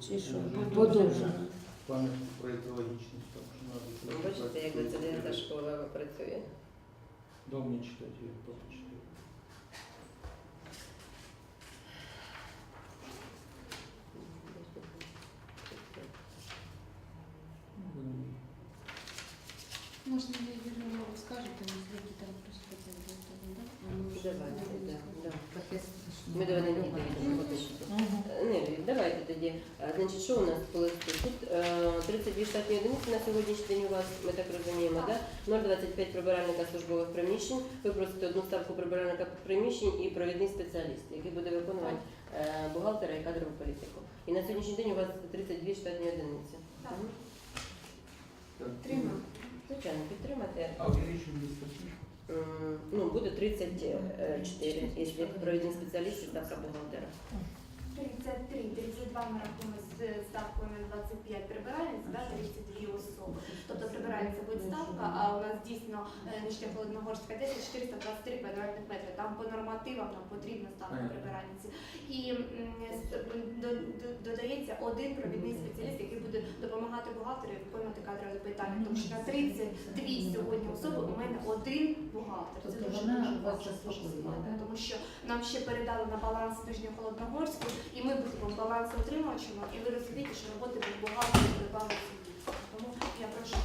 Чи що? Вже Подовжено. Пам'ять про екологічність, так що треба. Бачите, як дев'ята школа працює. Дом не читати, я поки читаю. Можна я Юрію скажете, які там просто претензії, да? А ми вже Давайте, да, да. Ми до Валентини довідемо фоточку. Давайте тоді. Е, Значить, що у нас по листу? Тут е, 32 штатні одиниці на сьогоднішній день у вас, ми так розуміємо, да? 0,25 прибиральника службових приміщень. Ви просите одну ставку прибиральника приміщень і провідний спеціаліст, який буде виконувати е, бухгалтера і кадрову політику. І на сьогоднішній день у вас 32 штатні одиниці. Так. Підтримую. Звичайно, підтримати. А? Ну, буде 34, якщо провідний спеціаліст і ставка бухгалтера. 33, 32 ми рахуємо з ставкою на 25 прибиральниць, да, 32 особи. Тобто прибиральниця буде ставка, а у нас дійсно е, нижня Холодногорська 10, 423 квадратних метри. Там по нормативам нам потрібна ставка прибиральниці. І додається один провідний спеціаліст, який буде допомагати бухгалтеру виконувати кадрові питання. Тому що на 32 сьогодні особи у мене один бухгалтер. Це Тобто дуже дуже да? тому що нам ще передали на баланс Нижньохолодногорську, і ми будемо балансоутримувачами, і ви розумієте, що роботи без бухгалтера прибавиться. Тому я прошу.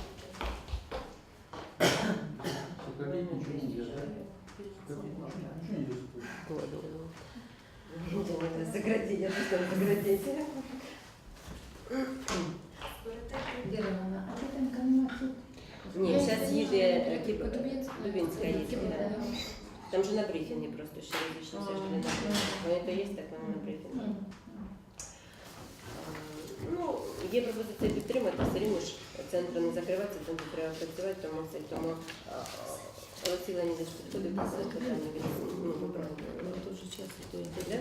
Сократить ничего нельзя, да? Сократить ничего нельзя сократить. Сократить, я что сократить. Ірина, а ви там нема тут? Ні, зараз їде е, Кіп- Кіп- Дубінська. Дубінська їде. Кіп- да. Там же на брифінгі просто ще различно все ж таки. Вони то є, так воно на брифінгі. Мгм. Е, Ну, є пропозиція підтримати, все рівно ж центр не закривається, центр треба працювати, тому це тому Олексій Леонідович підходить до цього питання від ну. Ну, дуже часто то йде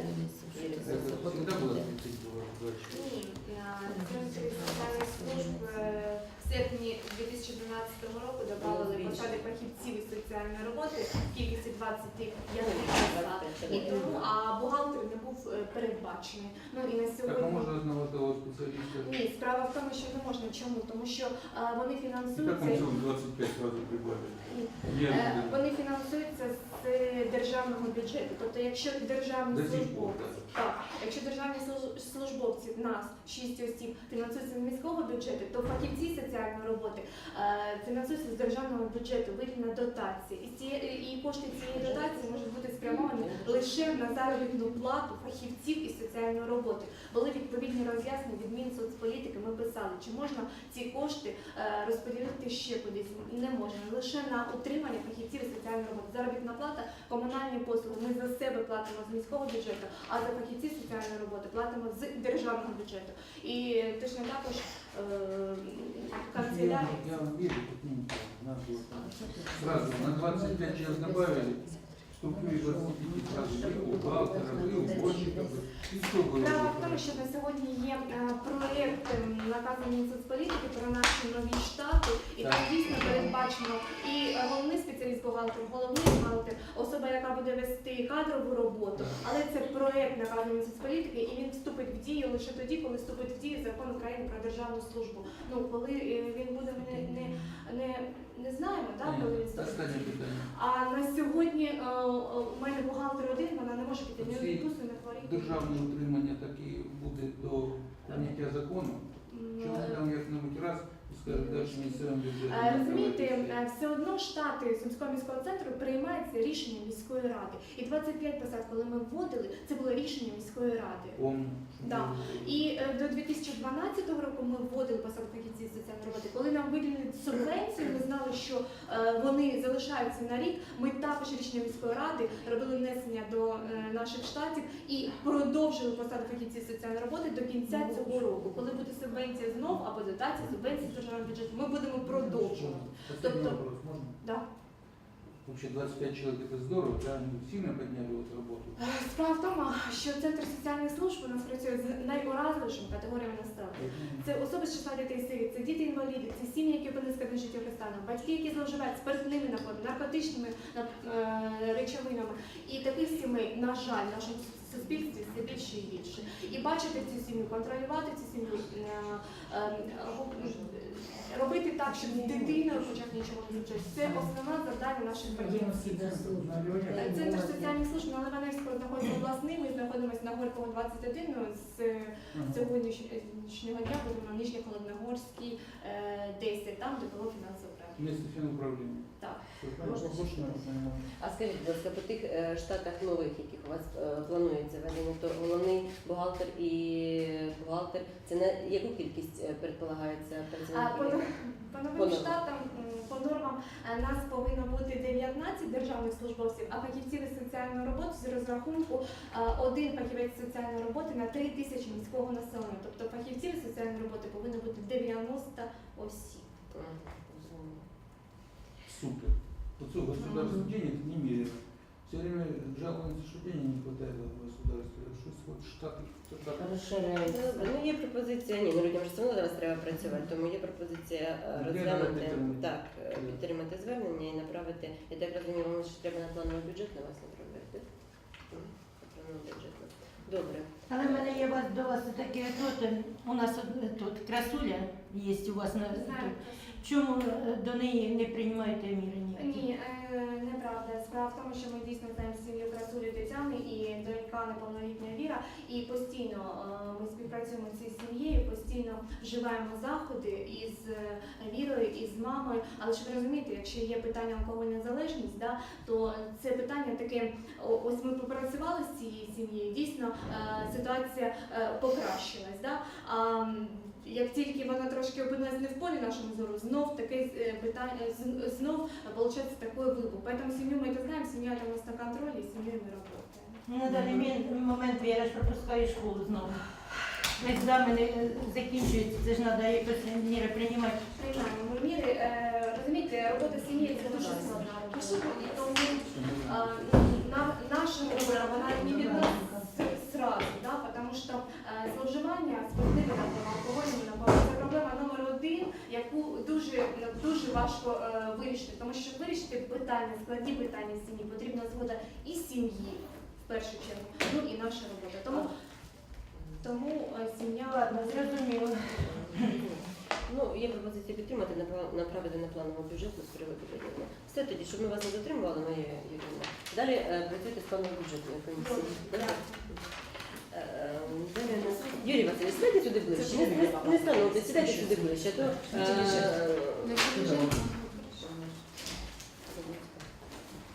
всегда было буде. 30 долларов за в серпні 2012 року додали посади фахівців із соціальної роботи в кількості 25 посад. І тому, а бухгалтер не був е, передбачений. Ну і на сьогодні. можно одного того специалиста? Ні, справа в тому, що не можна. Чому? Тому що е, вони фінансуються. мы целых 25 сразу прибавили? Ні. Нет, Е, Вони фінансуються з державного бюджету. Тобто, якщо державні службовці, так, якщо державні служ- службовці нас, 6 осіб, фінансуються з міського бюджету, то фахівці соціальної роботи е, фінансуються з державного бюджету, виділена дотація. І, ці, і кошти цієї дотації можуть бути спрямовані лише на заробітну плату фахівців із соціальної роботи. Були відповідні роз'яснення від Мінсоцполітики. Ми писали, чи можна ці кошти е, розподілити ще кудись. Не можна лише на утримання фахівців із соціальної роботи. Заробітна плата, комунальні послуги. Ми за себе платимо з міського бюджету, а за фахівців соціальної роботи платимо з державного бюджету. І точно також Я. Надо было там Сразу на 25 час добавили, структуре 25 сразу и бухгалтеров, и уборщиков, и все было. Справа в тому, що на сьогодні є е, проєкт ем, наказу Мінсоцполітики про наші нові штати, і там Так. дійсно передбачено і е, головний спеціаліст бухгалтер, головний бухгалтер, особа, яка буде вести кадрову роботу. Але це проєкт наказу Мінсоцполітики, і він вступить в дію лише тоді, коли вступить в дію закон України про державну службу. Ну коли е, він буде не, не, не, не знаємо, так, коли він. А на сьогодні е, е, у мене бухгалтер один, вона не може піти ні відпустку, не хворіти. Державне утримання таке буде до прийняття закону. Чому там як-небудь раз і далі місцевим бюджетом. Е, Розумієте, е, все одно штати Сумського міського центру приймається рішення міської ради. І 25 посад, коли ми вводили, це було рішення міської ради. Да. І е, до 2012 року ми вводили посаду фахівців соціальної роботи. Коли нам виділили субвенцію, ми знали, що вони залишаються на рік. Ми також рішення міської ради робили внесення до наших штатів і продовжили посаду фахівців соціальної роботи до кінця цього року. Коли буде субвенція знов або дотація, субвенції з державного бюджету, ми будемо продовжувати. Останній Тобто- вопрос? Да. Вообще 25 человек это здорово, да, они сильно подняли вот работу. Е, Справа в тому, що центр соціальних служб у нас працює з найуразливішими категоріями населення. Це особи з числа дітей сирі, це діти інваліди, це сім'ї, які опинилися в станах, батьки, які зловживають спиртними нападами, наркотичними е, речовинами. І таких сімей, на жаль, в нашому суспільстві все більше і більше. І бачити цю сім'ю, контролювати цю сім'ю, е, е, робити так, щоб з дитиною хоча б нічого не случилось. Це основне завдання наших. Е, Центр соціальних служб на Леваневського знаходиться обласний. Ми знаходимося на Горького 21. Ну, З сьогоднішнього дня будемо на Нижній Холодногорській е, 10, там, де було фінансове право. Место финуправления. Так. А скажіть, будь ласка, по тих е, штатах нових, яких у вас е, планується введення, то головний бухгалтер і бухгалтер, це на яку кількість е, предполагається працівників? по По новим нормам. штатам, по нормам, е, нас повинно бути 19 державних службовців, а фахівців соціальної роботи з розрахунку е, один фахівець соціальної роботи на 3 тисячі міського населення. Тобто фахівців соціальної роботи повинно бути 90 осіб. Супер. Вот что, государство денег немерено. Все время жалуются, что денег не хватает от государства. Что вот штаты, штаты. Розширяється. Ну є пропозиція. Ні, ну людям ж все одно зараз треба працювати, тому є пропозиція е, Де розглянути підтримати? так, е, підтримати звернення і направити. Я так розумію, вам ще треба на плановий бюджет на вас направляти. так? Плановий бюджет. Добре. Але в мене є вас до вас таке тут. У нас тут красуля є у вас на тут. Чому е, до неї не приймаєте міри ніякі? Ні, е, неправда. Справа в тому, що ми дійсно знаємо сім'ю красулі Тетяни і донька неповнолітня Віра. І постійно е, ми співпрацюємо з цією сім'єю, постійно вживаємо заходи із е, Вірою, і з мамою. Але щоб ви розумієте, якщо є питання алкогольна залежність, да, то це питання таке. Ось ми попрацювали з цією сім'єю. Дійсно, е, ситуація е, покращилась. Да? А м, як тільки вона трошки опинилась не в полі нашому зору, знов таке е, питання з- знов получается такой выбух. Поэтому семью мы это знаем, семья это у нас на контроле, и с семьей мы работаем. Ну, На даний мін- момент Віра ж пропускає школу знову. Екзамени е, закінчуються, це ж треба якось міри приймати. Приймаємо ми міри. Е, Розумієте, робота сім'ї це дуже складна робота. Дуже, дуже важко е, вирішити, тому що вирішити питання, складні питання сім'ї потрібна згода і сім'ї, в першу чергу, ну і наша робота. Тому, тому е, сім'я зрозуміло. Ну, є пропозиція підтримати, напра- направити на плановий бюджет з приводу виділення. Все тоді, щоб ми вас не затримували, Марія Юрійовна. Далі е, працюйте з плановою бюджетною комісією. Добре, Добре? Юрій Васильович, сідайте сюди ближче. Не, не, не становте, сідайте сюди ближче. а То, е,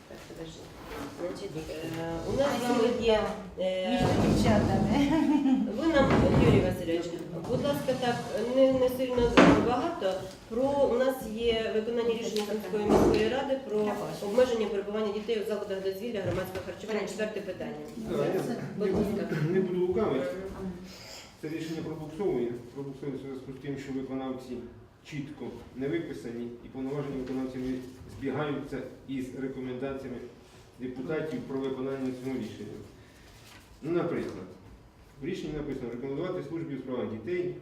Так, подожди. Значить, е, у нас з вами є е, дівчатами. ви нам, Юрій Васильович, будь ласка, так не, не сильно багато. Про у нас є виконання рішення Сумської міської ради про обмеження перебування дітей у закладах дозвілля громадського харчування. Четверте питання. Будь не буду- ласка. Не буду лукавити. Це рішення пробуксовує. Пробуксовує в зв'язку з тим, що виконавці чітко не виписані і повноваження виконавців збігаються із рекомендаціями депутатів про виконання цього рішення. Ну, наприклад, в рішенні написано рекомендувати службі у справах дітей,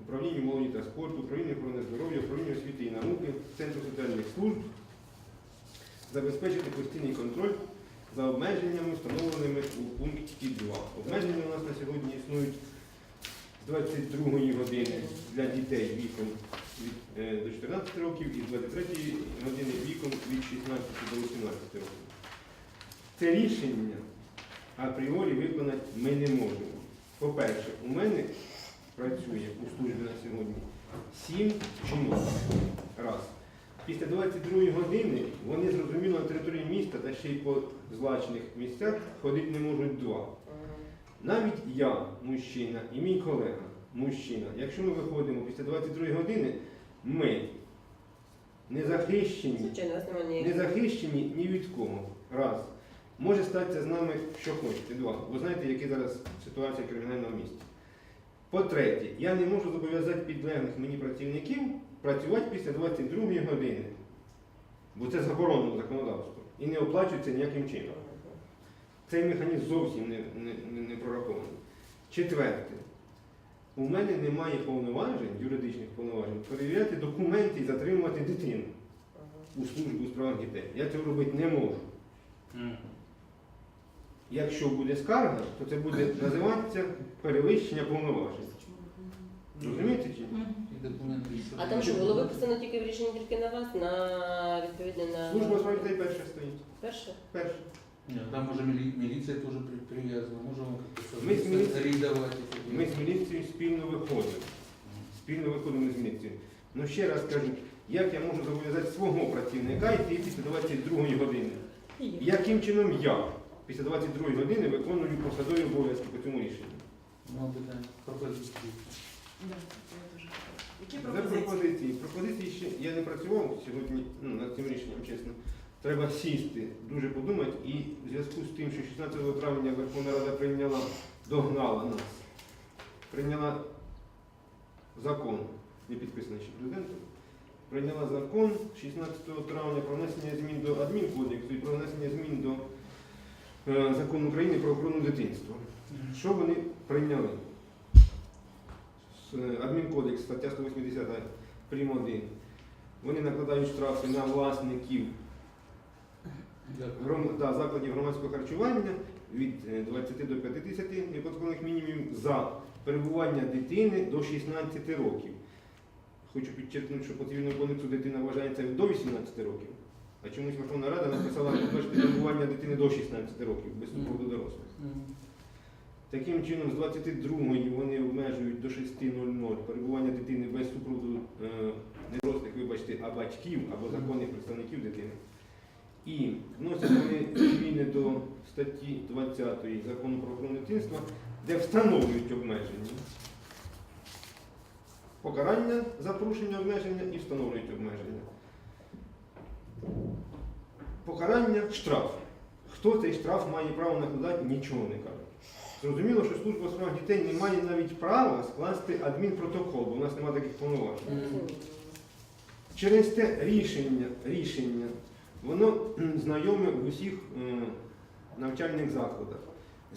управлінню молоді та спорту, управлінню охорони здоров'я, управлінню освіти і науки, Центру соціальних служб забезпечити постійний контроль за обмеженнями, встановленими у пункті 2. Обмеження у нас на сьогодні існують з 22 години для дітей віком від, е, до 14 років і з 23 години віком від 16 до 18 років. Це рішення апріорі виконати ми не можемо. По-перше, у мене працює у службі на сьогодні 7 жінок. Раз. Після 22 години вони зрозуміло на території міста та ще й по злачних місцях ходити не можуть два. Навіть я, мужчина, і мій колега, мужчина, якщо ми виходимо після 22 години, ми не захищені, не захищені ні від кого. Раз. Може статися з нами що хочете. Два. Ви знаєте, яка зараз ситуація кримінального місті. По-третє, я не можу зобов'язати підлеглих мені працівників працювати після 22 години. Бо це заборонено законодавством. і не оплачується ніяким чином. Цей механізм зовсім не, не, не, не прорахований. Четверте. У мене немає повноважень, юридичних повноважень, перевіряти документи і затримувати дитину у службу у справах дітей. Я цього робити не можу. Якщо буде скарга, то це буде називатися перевищення повноважень. Розумієте чи ні? А там що було виписано тільки в рішенні тільки на вас, на відповідно на Служба у справах перша стоїть. перше? Перша. Ні, там може мілі- міліція теж при- прив'язана, може з міліцією- рейдувати. Ми з міліцією спільно виходимо. Спільно виходимо з міліцією. Ну ще раз кажу, як я можу зобов'язати свого працівника йти після 22 години? Яким чином я після 22 години виконую посадові обов'язки по цьому рішенню? Ну, питання. Пропозиції. Які За пропозиції? пропозиції. Пропозиції ще я не працював сьогодні ну, над цим рішенням, чесно. Треба сісти, дуже подумати. І в зв'язку з тим, що 16 травня Верховна Рада прийняла, догнала нас, прийняла закон, не підписаний ще президентом, прийняла закон 16 травня про внесення змін до адмінкодексу і про внесення змін до е, закону України про охорону дитинства. Що вони прийняли? Е, Адмінкодекс, стаття 180 прим. 1. Вони накладають штрафи на власників гром- да, закладів громадського харчування від е, 20 до 50 неподаткових мінімумів за перебування дитини до 16 років. Хочу підчеркнути, що по цивільному кодексу дитина вважається до 18 років, а чомусь Верховна Рада написала обмежити перебування дитини до 16 років без супроводу дорослих. Мгм. Таким чином, з 22-ї вони обмежують до 6.00 перебування дитини без супроводу е, не дорослих, вибачте, а батьків або законних представників дитини. І вносять вони зміни до статті 20 закону про охорону дитинства, де встановлюють обмеження. Покарання за порушення обмеження і встановлюють обмеження. Покарання штраф. Хто цей штраф має право накладати, нічого не каже. Зрозуміло, що служба у справах дітей не має навіть права скласти адмінпротокол, бо в нас немає таких повноважень. Через те рішення, рішення воно знайоме в усіх е, навчальних закладах.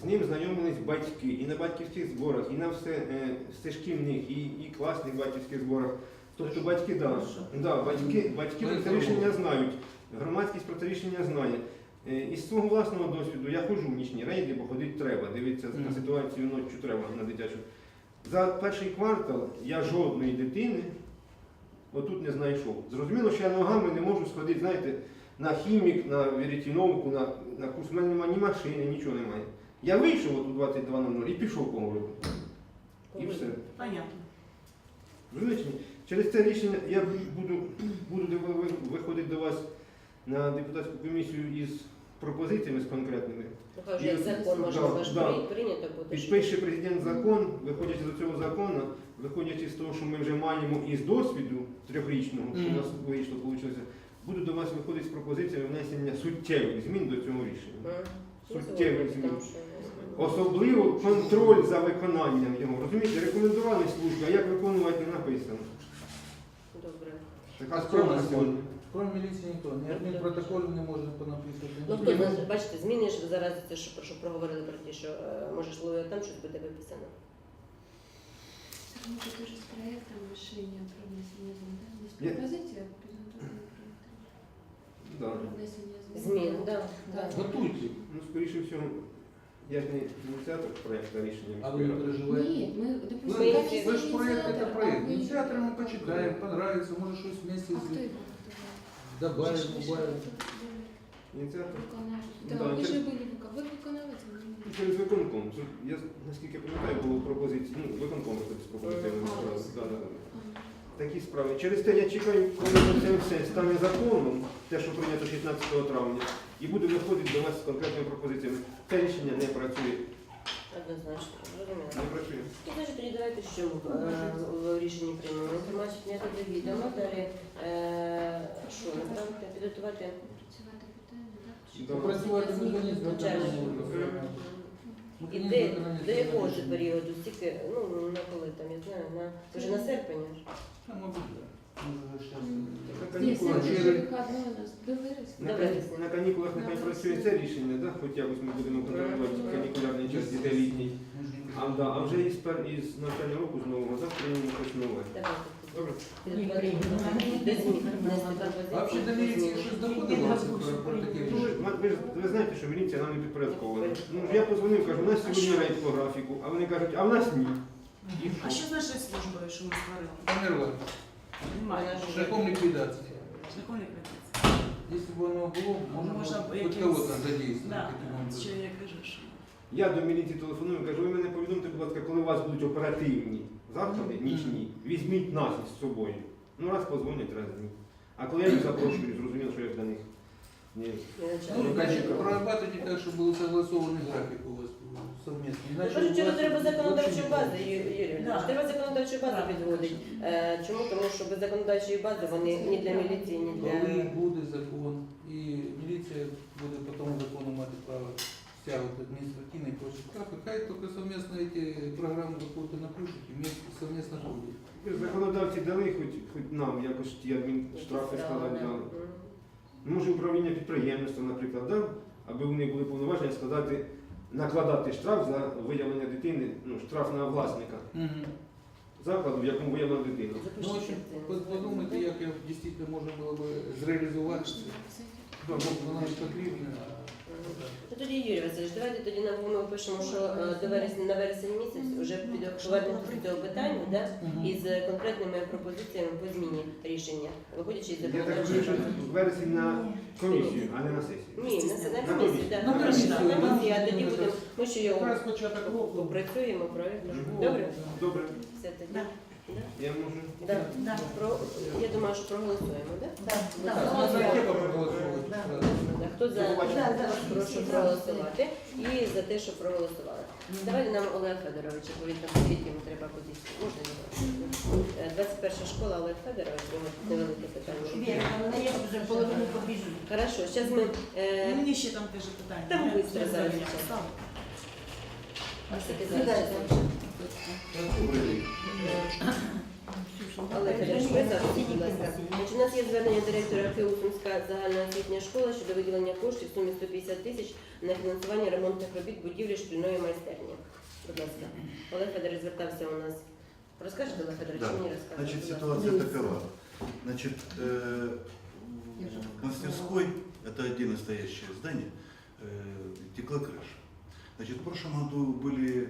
З ним знайомились батьки і на батьківських зборах, і на все, е, стежківних, і, і класних батьківських зборах. Тобто батьки, да, да, батьки, батьки про це рішення знають, громадськість про це рішення знає. Е, Із свого власного досвіду я ходжу в нічні рейди, бо ходити треба, дивитися на ситуацію ночі треба на дитячу. За перший квартал я жодної дитини отут не знайшов. Зрозуміло, що я ногами не можу сходити, знаєте, на хімік, на веретіновку, на, на курс. У мене немає ні машини, нічого немає. Я вийшов от у 22.00 і пішов по городу. І все. Понятно. Через це рішення я буду, буду ви- ви- виходити до вас на депутатську комісію із пропозиціями з конкретними. Вже як закон може Да, да. прийнято буде. Підпише президент закон, виходячи з цього закону, виходячи з того, що ми вже маємо із досвіду трьохрічного, що у нас вийшло, вийшло, буду до вас виходити з пропозиціями внесення суттєвих змін до цього рішення. Ну, Суттєвих змін. Особливо контроль за виконанням його. Розумієте, рекомендували служби, а як виконувати не написано. Добре. Така справа на сьогодні. Кроме міліції ніхто, ні адмінпротоколу не може понаписати. Ну хто знає, бачите, зміни ж зараз це що, про що проговорили про те, що е, може ж там щось буде виписано. Так, може, теж з проектом рішення про внесення змін, да? Є Є. пропозиція підготовлена проекту Да. про внесення змін. Змін, да, да. Готуйте, Ну, скоріше всього, я ж не ініціатор проєкту рішення. а ви не переживаєте. Ні, ми, Ну, допустимо, Ми- комісія Вы же проект это ініціатор, проект. а ви- Инициаторы мы почитаем, понравится, может что вместе А хто с- його добавим, готував? убавим. Ініціатор. Виконавець. Ну, Да, да, ви це- ж були вика- ви виконавець, а ми не. Через виконком. Тут, Я, наскільки пам'ятаю, було пропозиції, ну, виконком виходить з пропозиціями. Ага. направили. Да, да, да. Ага. Такі справи. Через те я чекаю, коли це все стане законом, те, що прийнято 16 травня, і буду виходити до вас з конкретними пропозиціями. Це рішення не працює. Однозначно, зрозуміло. Не працює. І значить тоді що е, в рішенні приймемо. Інформацію зняти до відома, далі е, що направити, підготувати Попрацювати Зміни механізм до виконання. Ну, І де, до якого ж періоду? Стільки, ну, на коли там, я знаю, на, вже на серпень. Та, мабуть, вже щас. Так канікулах. На, канікулах нехай працює це рішення, да? хоч якось ми будемо контролювати канікулярний час дітей літній. А, да, а вже із, пер, із навчального року з нового завтра приймемо щось нове. Добре? А вообще до міліції щось Ну, ви, ви, ж- ви знаєте, що міліція нам не підпорядкована. Ну, я позвонив, кажу, у нас сьогодні рейд по графіку, а вони кажуть, а в нас ні. І А що? що з нашою службою, що ми створили? Померла. Немає. Шляхом ліквідації. Шляхом ліквідації. Якщо б воно було, можна Можна було б хоч якимсь- кого-то задействовать. Да, таким да, образом. що я кажу, що Я до міліції телефоную, кажу, ви мене повідомте, будь ласка, коли у вас будуть оперативні заходи, нічні, візьміть нас із собою. Ну, раз позвонять, раз ні. А коли я їх запрошую, зрозуміло, що я для них. Ні. Ну, конечно, прорабатывайте так, чтобы был согласованный график у вас совместный. Иначе кажуть, що треба законодавчу базу, Юрій Да. Треба законодавчу базу підводити. Е, Чому? Тому що без законодавчої бази вони ні для міліції, ні для. Коли буде закон, і міліція буде по тому закону мати право стягувати прочі штрафи, хай тільки совместно ці програми виходять напишуть і ми совместно ходять. Законодавці дали хоч, хоч нам якось ті адмінштрафи складати дали. Може управління підприємництва, наприклад, дав, аби вони були повноважені складати, накладати штраф за виявлення дитини, ну, штраф на власника закладу, в якому виявлена дитина. Ну, в общем, под- подумайте, як я дійсно можна було б зреалізувати це. Вона ж потрібно. Ну, тоді, Юрій Васильович, давайте тоді нам ми пишемо, що е, до вересня, на вересень місяць вже під- повернемося до цього питання, да? із конкретними пропозиціями по зміні рішення, виходячи із Я так розумію, що бази. в вересні на комісію, а не на сесію. Ні, на, на На комісії, так. На На комісію, комісії, да. а тоді будемо, ми ще його Якраз початок року. опрацюємо, правильно? Мгм. Добре? Добре, Все тоді. Да. я можу. Да. Да. Про, я думаю, що проголосуємо, так? Да, да. Ну, Хто за прошу проголосувати і за те, що проголосували. Давайте нам Олег Федорович, відповідно, скільки йому треба кудись. Можна його? Е, 21 школа Олег Федорович, нього невелике питання. Вона є вже половину побіжу. Хорошо, зараз ми. Е, мені ще там теж питання. Там Я быстро зараз все. все-таки зараз. Олег Федорович, ви завжди, будь ласка. Значить, у нас є звернення директора КИУ Сумська загальноосвітня школа щодо виділення коштів в сумі 150 тисяч на фінансування ремонтних робіт будівлі шкільної майстерні. Будь ласка. Олег Федорович звертався у нас. Розкажете, Олег Федорович, Да. чи мені розкажете? Значит, Будь ласка. ситуация такова. Значит, э, в мастерской, это отдельно стоящее здание, э, текла крыша. Значит, в прошлом году были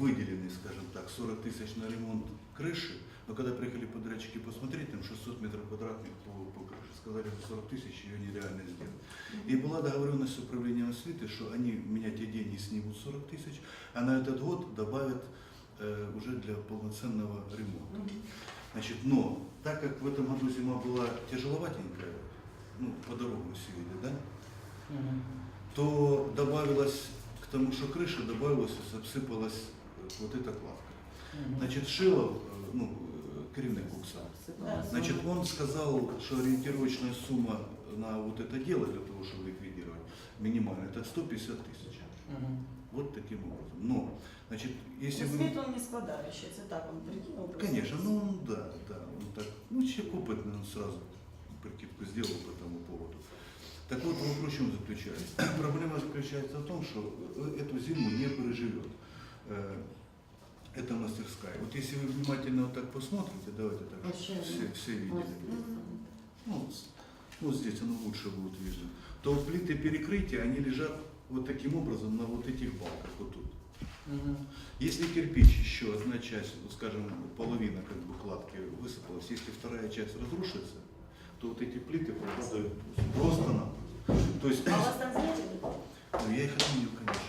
выделены, скажем так, 40 тысяч на ремонт крыши, но когда приехали подрядчики посмотреть, там 600 метров квадратных по, по крыше, сказали, за 40 тысяч ее нереально сделать. И была договоренность с управлением освиты, что они меня те деньги снимут 40 тысяч, а на этот год добавят э, уже для полноценного ремонта. Значит, но так как в этом году зима была тяжеловатенькая, ну, по дорогам все видят, да, то добавилось к тому, что крыша добавилась, обсыпалась э, вот эта кладка. Значит, Шилов, э, ну, керівник Кукса, Да. значит, он сказал, что ориентировочная сумма на вот это дело для того, чтобы ликвидировать, минимальная, это 150 тысяч. Мгм. Вот таким образом. Но, значит, если вы... Світ він не складаючий, це так, він прикинув. просто. Конечно, ну он, да, да, он так, ну человек опытный, он сразу прикидку сделал по этому поводу. Так вот, вопрос в чем заключается? Проблема заключается в том, что э, эту зиму не переживет э, эта мастерская. Вот если вы внимательно вот так посмотрите, давайте так, Вообще, все, все видели. Ну, вот здесь оно лучше будет видно. То плиты перекрытия, они лежат вот таким образом на вот этих балках, вот тут. Если кирпич еще одна часть, ну, скажем, половина как бы кладки высыпалась, если вторая часть разрушится, то вот эти плиты пропадают просто-напросто. То есть, А у вас там було? ну, я их отменил, конечно.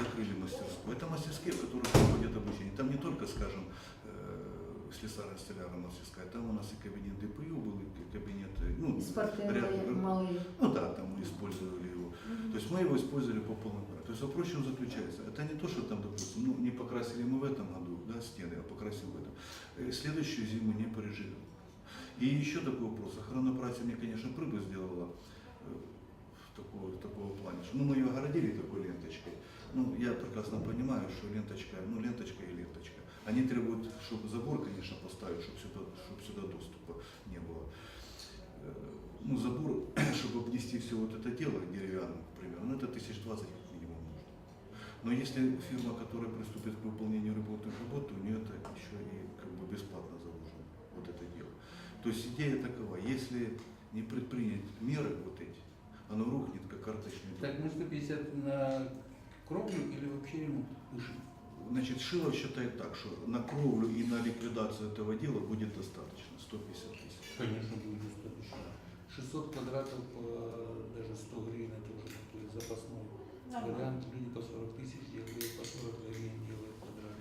Э, Закрыли мастерскую. Это мастерские, в которых проходят обучение. Там не только, скажем, э, слесарно-столярная мастерская, там у нас и кабинет ДПЮ был, и кабинет, э, ну, И спортивные ряд- малые. ну да, там мы использовали его. То есть мы его использовали по полной программе. То есть вопрос в чем заключается? Это не то, что там, допустим, ну, не покрасили мы в этом году да, стены, а покрасим в этом. Э, Следующую зиму не переживем. И еще такой вопрос. Охрана працы мне, конечно, прыгу сделала э, в такого, такого плане. что, Ну, мы ее огородили такой ленточкой. ну, я прекрасно понимаю, что ленточка, ну, ленточка и ленточка. Они требуют, чтобы забор, конечно, поставить, чтобы сюда, чтобы сюда доступа не было. Э, ну, забор, чтобы обнести все вот это дело деревянным, примерно, ну, это тысяч двадцать как минимум нужно. Но если фирма, которая приступит к выполнению работы работы, у нее это еще и как бы бесплатно заложено, вот это дело. То есть идея такова, если не предпринять меры вот эти, оно рухнет, как карточный дом. Так, мы что 50 на кровлю или вообще ремонт? Выше. Значит, Шилов считает так, что на кровлю и на ликвидацию этого дела будет достаточно, 150 тысяч. Конечно, будет достаточно. 600 квадратов, э, даже 100 гривен, это уже такой запасной вариант. Люди по 40 тысяч делают, по 40 гривен делают квадрат.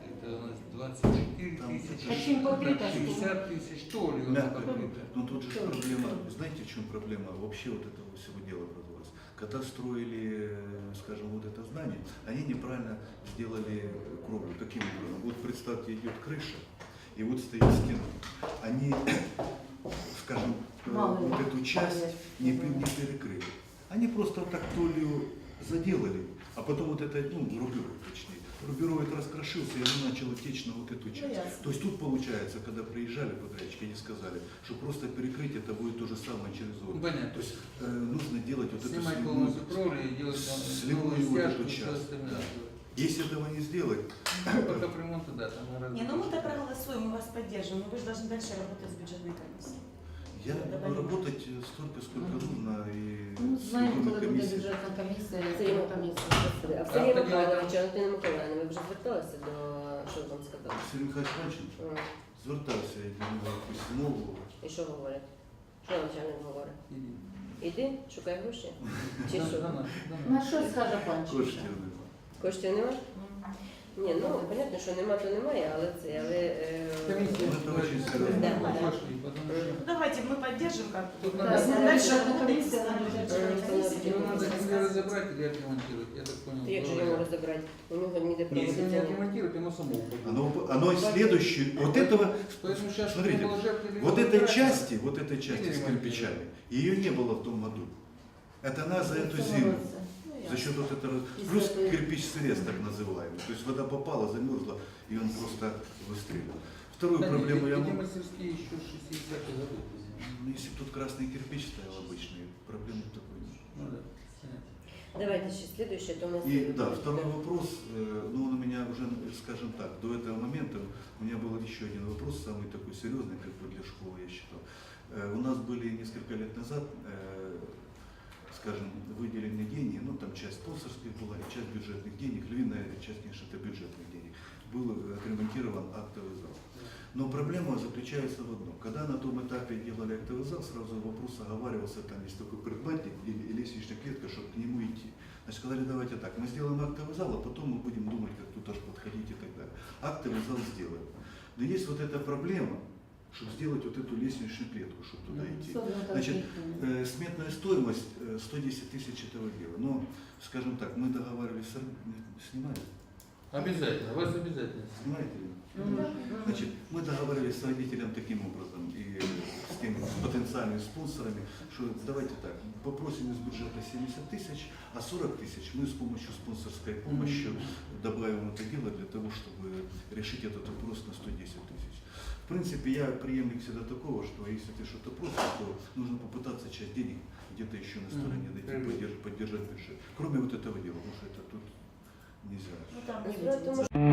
Это у нас 24 Там тысячи, Каким по плиточку? 60 тысяч, что ли, у нас Мягко. покрыто? Но тут же ж проблема, знаете, в чем проблема вообще вот этого всего дела образовалась? Когда строили, скажем, вот это здание, они неправильно сделали кровлю. Каким образом? Вот представьте, идет крыша, и вот стоит стена. Они, скажем, э, Мало вот эту часть не, не перекрыли. Они просто так толью заделали, а потом вот это, ну, рубероид точнее, рубероид раскрошился, и оно начало течь на вот эту Ну, часть. ясно. То есть тут получается, когда приезжали подрядчики, они сказали, что просто перекрыть это будет то же самое через Ну, зону. понятно. То есть э, нужно делать вот эту Снимать сливную. полностью кровлю и делать новую вот эту часть, да. Если этого не сделать, Ну, пока по ремонту, да, там Не, ну мы-то проголосуем, мы вас поддержим, но вы же должны дальше работать с бюджетной комиссией. Я буду работать э, столько, сколько нужно и Ну, знаємо, коли буде бюджетна комісія, Сергій яка комісія. Михайлович, а в Сергія Михайловича, Антоніна Миколаївна, ви вже зверталися до що вам сказали? Сергій Михайлович Панченко М. звертався я думаю, письмово. І що говорять? Що начальник говорить? Іди. Шукай гроші. Чи що? На що скаже пан Коштів нема. Коштів нема? Ні, ну понятно, що нема, то немає, але це, але е, Комиссия, Ну, это очень серьезно. Да, Мы да. пошли, потому что Ну давайте мы поддержим как Тут то надо- Так, Ну, Дальше бюджетна работать комісія с на нами бюджетній бюджетной Э, комиссией, его надо будем или рассказывать. разобрать, или отремонтировать, я так понял. як же Два йому варианта. розібрати? У нього ніде Если не проводиться. отремонтировать, оно само упадет. Оно, оно следующее, вот этого, Поэтому сейчас Смотрите, не было жертв или вот не этой было части, вот этой части с ремонтировать. кирпичами, ее не было в том году. Это она за эту зиму. За счет вот этого, плюс кирпич срез так называемый. То есть вода попала, замерзла, и он просто выстрелил. Вторую Да нет, проблему я могу... мастерские еще с 60-х годов. Ну, если бы тут красный кирпич стоял обычный, проблемы такой нет. Ну да. Давайте ще слідуюче, то у нас... И да, второй вопрос, э, ну он у меня уже, скажем так, до этого момента у меня был еще один вопрос, самый такой серьезный, как бы для школы, я считал. Э, У нас были несколько лет назад, э, скажем, выделены деньги, ну там часть спонсорских была, и часть бюджетных денег, львиная часть, конечно, это бюджетных денег. Был отремонтирован актовый зал. Но проблема заключается в одном. Когда на том этапе делали актовый зал, сразу вопрос оговаривался, там есть такой предметник или, лестничная клетка, чтобы к нему идти. Значит, сказали, давайте так, мы сделаем актовый зал, а потом мы будем думать, как тут аж подходить и так далее. Актовый зал сделаем. Но есть вот эта проблема, чтобы сделать вот эту лестничную клетку, чтобы туда идти. Значит, Э, Сметная стоимость э, 110 тысяч этого дела. Но, скажем так, мы договаривались с снимали, Обязательно, вас обязательно. снимаете ли? Значит, мы договаривались с родителем таким образом и с теми с потенциальными спонсорами, что давайте так, попросим из бюджета 70 тысяч, а 40 тысяч мы с помощью спонсорской помощи добавим это дело для того, чтобы решить этот вопрос на 110 тысяч. В принципе, я преемник всегда такого, что если ты что-то просишь, то нужно попытаться часть денег где-то еще на стороне Мгм. найти, поддержать, поддержать бюджет. Кроме вот этого дела, потому что это тут нельзя. Ну там